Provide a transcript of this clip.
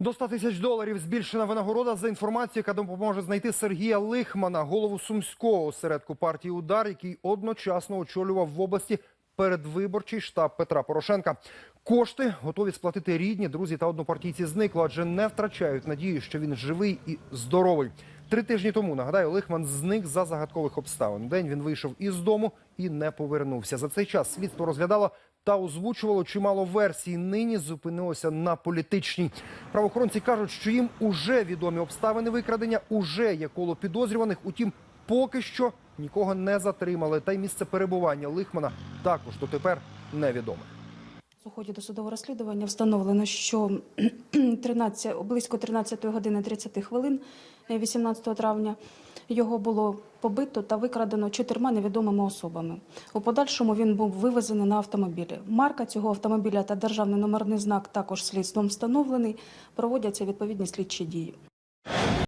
До 100 тисяч доларів збільшена винагорода за інформацію, яка допоможе знайти Сергія Лихмана, голову сумського осередку партії Удар, який одночасно очолював в області передвиборчий штаб Петра Порошенка. Кошти готові сплатити рідні, друзі та однопартійці зникло, адже не втрачають надії, що він живий і здоровий. Три тижні тому нагадаю, Лихман зник за загадкових обставин. День він вийшов із дому і не повернувся. За цей час слідство розглядало та озвучувало чимало версій. Нині зупинилося на політичній. Правоохоронці кажуть, що їм уже відомі обставини викрадення, уже є коло підозрюваних. Утім, поки що нікого не затримали. Та й місце перебування Лихмана також дотепер невідоме. У ході досудового розслідування встановлено, що 13, близько 13 години 30 хвилин е, 18 травня його було побито та викрадено чотирма невідомими особами. У подальшому він був вивезений на автомобілі. Марка цього автомобіля та державний номерний знак також слідством встановлений. Проводяться відповідні слідчі дії.